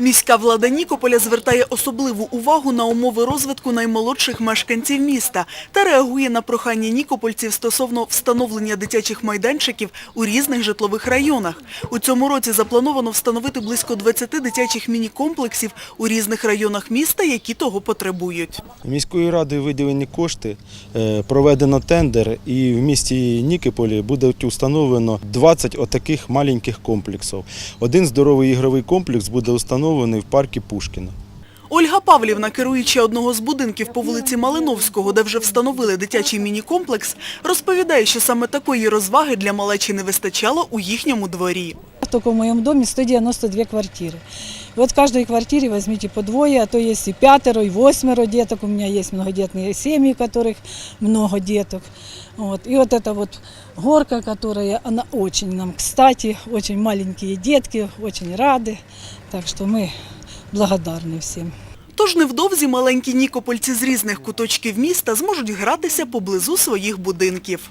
Міська влада Нікополя звертає особливу увагу на умови розвитку наймолодших мешканців міста та реагує на прохання нікопольців стосовно встановлення дитячих майданчиків у різних житлових районах. У цьому році заплановано встановити близько 20 дитячих міні-комплексів у різних районах міста, які того потребують. Міською радою виділені кошти, е, проведено тендер і в місті Нікополі буде установлено 20 отаких маленьких комплексів. Один здоровий ігровий комплекс буде установлений в парку Пушкіна. Ольга Павлівна, керуюча одного з будинків по вулиці Малиновського, де вже встановили дитячий міні-комплекс, розповідає, що саме такої розваги для малечі не вистачало у їхньому дворі Только в моем доме 192 квартиры. И вот в каждой квартире возьмите по двое, а то есть и пятеро, и восьмеро деток. У меня есть многодетные семьи, у которых много деток. Вот. И вот эта вот горка, которая, она очень нам кстати, очень маленькие детки, очень рады. Так что мы благодарны всем. Тож невдовзі маленькі нікопольці з різних куточків міста зможуть гратися поблизу своїх будинків.